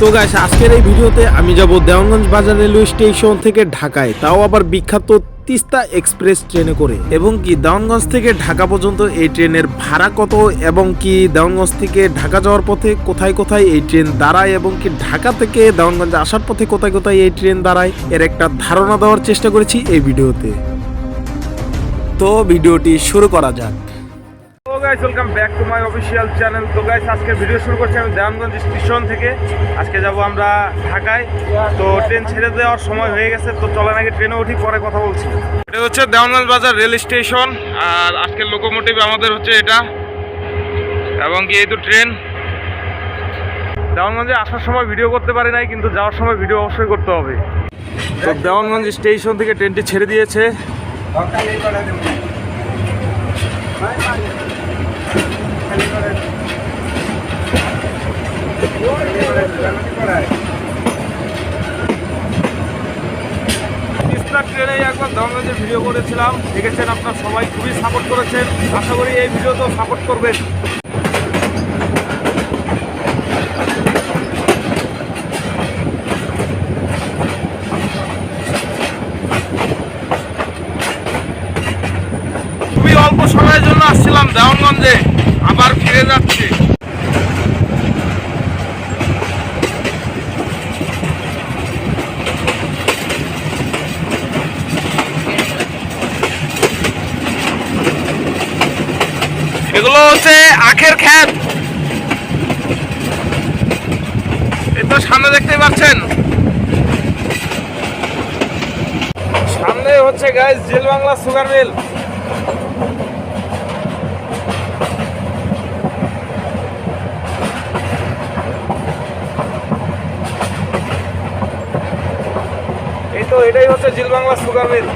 তো গাইস আজকের এই ভিডিওতে আমি যাব দেওয়ানগঞ্জ বাজার রেলওয়ে স্টেশন থেকে ঢাকায়। তাও আবার বিখ্যাত তিস্তা এক্সপ্রেস ট্রেনে করে। এবং কি, দেওয়ানগঞ্জ থেকে ঢাকা পর্যন্ত এই ট্রেনের ভাড়া কত এবং কি, দেওয়ানগঞ্জ থেকে ঢাকা যাওয়ার পথে কোথায় কোথায় এই ট্রেন দাঁড়ায় এবং কি, ঢাকা থেকে দেওয়ানগঞ্জ আসার পথে কোথায় কোথায় এই ট্রেন দাঁড়ায়, এর একটা ধারণা দেওয়ার চেষ্টা করেছি এই ভিডিওতে। তো ভিডিওটি শুরু করা যাক। Guys welcome back to my official channel তো গাইস আজকে ভিডিও শুরু করছি আমি দেওয়ানগঞ্জ স্টেশন থেকে। আজকে যাব আমরা ঢাকায়। তো ট্রেন ছেড়ে দেওয়ার সময় হয়ে গেছে, তো চলেন আগে ট্রেনে উঠি, পরে কথা বলছি। এটা হচ্ছে দেওয়ানগঞ্জ বাজার রেল স্টেশন আর আজকের লোকোমোটিভ আমাদের হচ্ছে এটা। এবং কি এই তো ট্রেন দেওয়ানগঞ্জে আসার সময় ভিডিও করতে পারি নাই, কিন্তু যাওয়ার সময় ভিডিও অবশ্যই করতে হবে। তো দেওয়ানগঞ্জ স্টেশন থেকে ট্রেনটি ছেড়ে দিয়েছে। তিস্তা ট্রেনে একবার দমগঞ্জে ভিডিও করেছিলাম। দেখেছেন আপনারা সবাই, খুবই সাপোর্ট করেছেন। আশা করি এই ভিডিওতেও সাপোর্ট করবেন। খুবই অল্প সময়ের জন্য আসছিলাম দেওয়ানগঞ্জে। আবার ফিরে যাচ্ছি। এগুলো হচ্ছে আখের খ্যাত। এই তো সামনে দেখতে পাচ্ছেন। সামনে হচ্ছে guys Zeal Bangla sugar mill এই তো এটাই হচ্ছে জিল বাংলা সুগার মিল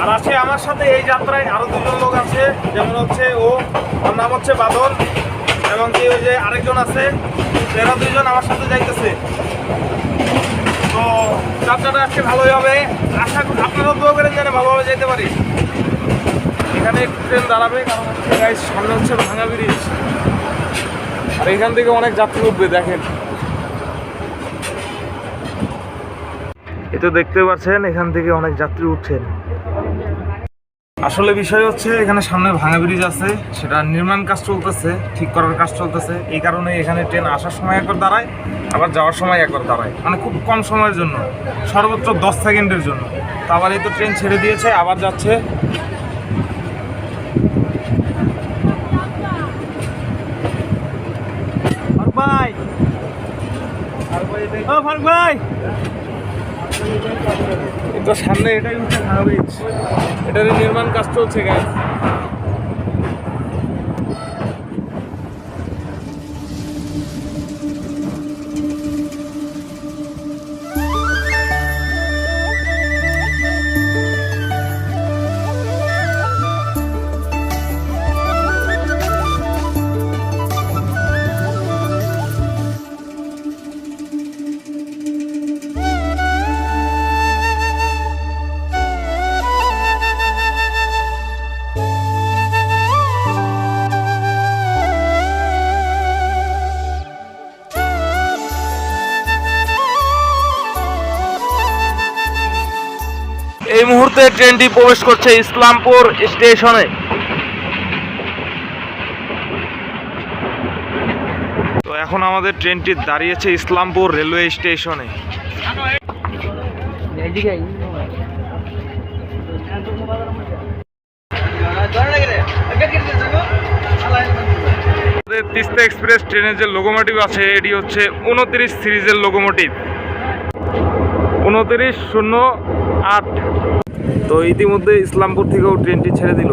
আর আছে আমার সাথে এই যাত্রায় আরও দুজন লোক আছে যেমন হচ্ছে ও ওর নাম হচ্ছে বাদল এবং কি ওই যে আরেকজন আছে, এরা দুইজন আমার সাথে যাইতেছে। তো যাত্রাটা আজকে ভালোই হবে। আশা করি আপনারাও দোয়া করেন যেন ভালোভাবে যেতে পারি। এখানে ট্রেন দাঁড়াবে, কারণ সামনে হচ্ছে ভাঙা ব্রিজ আর এখান থেকে অনেক যাত্রী উঠবে, দেখেন। এ তো দেখতে পাচ্ছেন, এখান থেকে অনেক যাত্রী উঠছেন। আসলে বিষয় হচ্ছে, এখানে সামনে ভাঙা ব্রিজ আছে, সেটা নির্মাণ কাজ চলতেছে, ঠিক করার কাজ চলতেছে। এই কারণে এখানে ট্রেন আসার সময় একবার দাঁড়ায়, আবার যাওয়ার সময় একবার দাঁড়ায়। মানে খুব কম সময়ের জন্য, সর্বোচ্চ দশ সেকেন্ডের জন্য। তো আবার এই তো ট্রেন ছেড়ে দিয়েছে, আবার যাচ্ছে। ভাই! ভাই! তো সামনে এটাই হচ্ছে ব্রিজ এটারই নির্মাণ কাজ চলছে গাছ এই মুহূর্তে ট্রেনটি প্রবেশ করছে ইসলামপুর স্টেশনে। তো এখন আমাদের ট্রেনটি দাঁড়িয়েছে ইসলামপুর রেলওয়ে স্টেশনে। তিস্তা এক্সপ্রেস ট্রেনের যে লোকোমোটিভ আছে, এটি হচ্ছে উনত্রিশ সিরিজের লোকোমোটিভ উনত্রিশ শূন্য আট। তো ইতিমধ্যে ইসলামপুর থেকেও ট্রেনটি ছেড়ে দিল।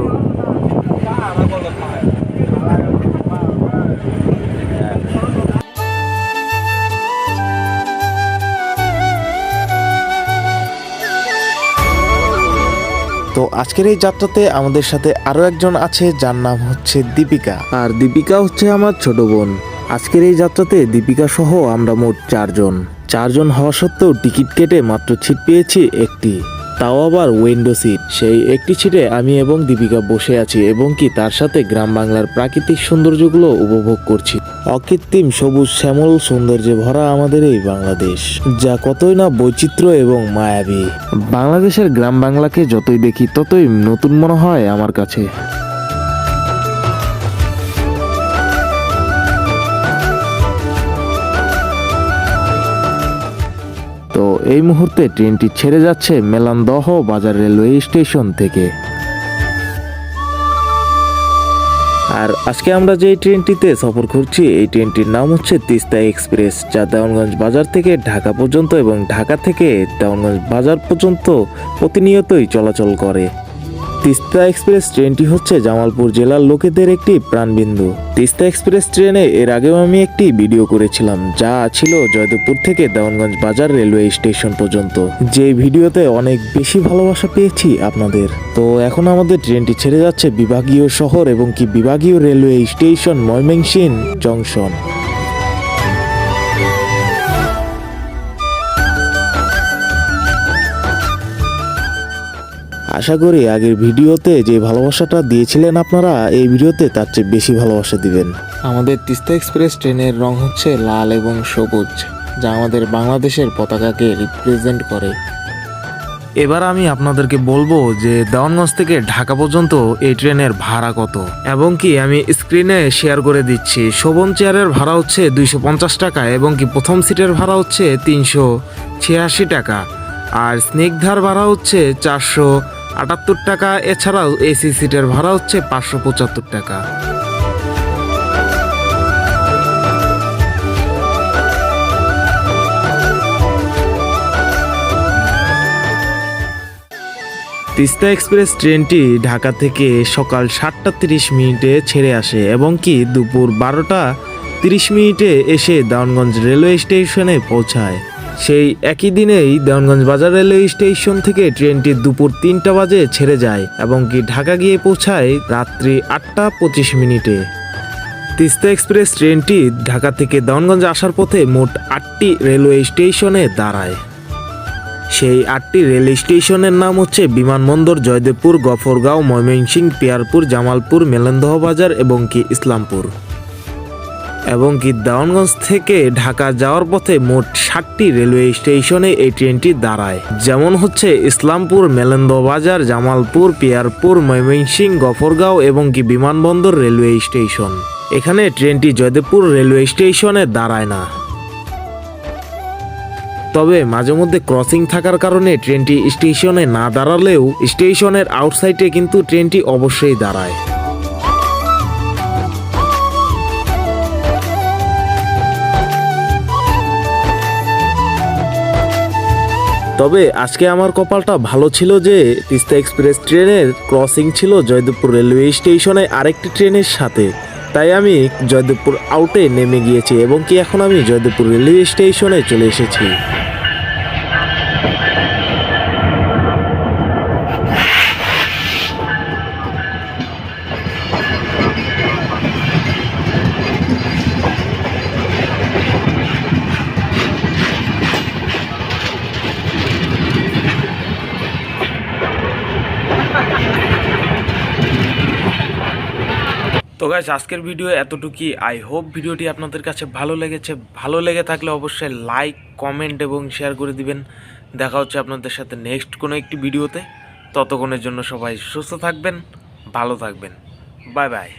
তো আজকের এই যাত্রাতে আমাদের সাথে আরও একজন আছে যার নাম হচ্ছে দীপিকা। আর দীপিকা হচ্ছে আমার ছোট বোন। আজকের এই যাত্রাতে দীপিকা সহ আমরা মোট চারজন। চারজন হওয়া সত্ত্বেও টিকিট কেটে মাত্র ছিট পেয়েছি একটি। তাও আবার উইন্ডো সিট। সেই একটি ছিটে আমি এবং দীপিকা বসে আছি এবং কি তার সাথে গ্রাম বাংলার প্রাকৃতিক সৌন্দর্যগুলো উপভোগ করছি। অকৃত্রিম সবুজ শ্যামল সৌন্দর্যে ভরা আমাদের এই বাংলাদেশ, যা কতই না বৈচিত্র্য এবং মায়াবী। বাংলাদেশের গ্রাম বাংলাকে যতই দেখি, ততই নতুন মনে হয় আমার কাছে। এই মুহূর্তে ট্রেনটি ছেড়ে যাচ্ছে মেলান্দহ বাজার রেলওয়ে স্টেশন থেকে। আর আজকে আমরা যে ট্রেনটিতে সফর করছি, এই ট্রেনটির নাম হচ্ছে তিস্তা এক্সপ্রেস, যা দেওয়ানগঞ্জ বাজার থেকে ঢাকা পর্যন্ত এবং ঢাকা থেকে দেওয়ানগঞ্জ বাজার পর্যন্ত প্রতিনিয়তই চলাচল করে। তিস্তা এক্সপ্রেস ট্রেনটি হচ্ছে জামালপুর জেলার লোকেদের একটি প্রাণবিন্দু। তিস্তা এক্সপ্রেস ট্রেনে এর আগেও আমি একটি ভিডিও করেছিলাম, যা ছিল জয়দেবপুর থেকে দেওয়ানগঞ্জ বাজার রেলওয়ে স্টেশন পর্যন্ত। যে ভিডিওতে অনেক বেশি ভালোবাসা পেয়েছি আপনাদের। তো এখন আমাদের ট্রেনটি ছেড়ে যাচ্ছে বিভাগীয় শহর এবং কি বিভাগীয় রেলওয়ে স্টেশন ময়মনসিং জংশন। আশা করি আগের ভিডিওতে যে ভালোবাসাটা দিয়েছিলেন আপনারা, এই ভিডিওতে তার চেয়ে বেশি ভালোবাসা দিবেন। আমাদের তিস্তা এক্সপ্রেস ট্রেনের রং হচ্ছে লাল এবং সবুজ, যা আমাদের বাংলাদেশের পতাকাকে রিপ্রেজেন্ট করে। এবার আমি আপনাদেরকে বলব যে দেওয়ানগঞ্জ থেকে ঢাকা পর্যন্ত এই ট্রেনের ভাড়া কত, এবং কি আমি স্ক্রিনে শেয়ার করে দিচ্ছি। শোভন চেয়ারের ভাড়া হচ্ছে দুইশো পঞ্চাশ টাকা, এবং কি প্রথম সিটের ভাড়া হচ্ছে তিনশো ছিয়াশি টাকা, আর স্নিগ্ধার ভাড়া হচ্ছে চারশো আটাত্তর টাকা, এছাড়াও এসি সিটের ভাড়া হচ্ছে পাঁচশো পঁচাত্তর টাকা। তিস্তা এক্সপ্রেস ট্রেনটি ঢাকা থেকে সকাল সাতটা তিরিশ মিনিটে ছেড়ে আসে এবং কি দুপুর বারোটা তিরিশ মিনিটে এসে দেওয়ানগঞ্জ রেলওয়ে স্টেশনে পৌঁছায়। সেই একই দিনেই দেওয়ানগঞ্জ বাজার রেলওয়ে স্টেশন থেকে ট্রেনটি দুপুর তিনটা বাজে ছেড়ে যায় এবং কি ঢাকা গিয়ে পৌঁছায় রাত্রি আটটা পঁচিশ মিনিটে। তিস্তা এক্সপ্রেস ট্রেনটি ঢাকা থেকে দেওয়ানগঞ্জ আসার পথে মোট আটটি রেলওয়ে স্টেশনে দাঁড়ায়। সেই আটটি রেল স্টেশনের নাম হচ্ছে বিমানবন্দর, জয়দেবপুর, গফরগাঁও ময়মনসিং পিয়ারপুর, জামালপুর, মেলন্দহ বাজার এবং কি ইসলামপুর। এবং কি দেওয়ানগঞ্জ থেকে ঢাকা যাওয়ার পথে মোট ষাটটি রেলওয়ে স্টেশনে এই ট্রেনটি দাঁড়ায়। যেমন হচ্ছে ইসলামপুর মেলেন্দ বাজার জামালপুর, পিয়ারপুর ময়মনসিং গফরগাঁও এবং কি বিমানবন্দর রেলওয়ে স্টেশন। এখানে ট্রেনটি জয়দেবপুর রেলওয়ে স্টেশনে দাঁড়ায় না। তবে মাঝে মধ্যে ক্রসিং থাকার কারণে ট্রেনটি স্টেশনে না দাঁড়ালেও স্টেশনের আউটসাইডে কিন্তু ট্রেনটি অবশ্যই দাঁড়ায়। তবে আজকে আমার কপালটা ভালো ছিল যে তিস্তা এক্সপ্রেস ট্রেনের ক্রসিং ছিল জয়দেবপুর রেলওয়ে স্টেশনে আরেকটি ট্রেনের সাথে। তাই আমি জয়দেবপুর আউটে নেমে গিয়েছি এবং কি এখন আমি জয়দেবপুর রেলওয়ে স্টেশনে চলে এসেছি। তো গাছ আজকের ভিডিও এতটুকুই। আই হোপ ভিডিওটি আপনাদের কাছে ভালো লেগেছে। ভালো লেগে থাকলে অবশ্যই লাইক কমেন্ট এবং শেয়ার করে দিবেন। দেখা হচ্ছে আপনাদের সাথে নেক্সট কোনো একটি ভিডিওতে ততক্ষণের জন্য সবাই সুস্থ থাকবেন, ভালো থাকবেন। Bye bye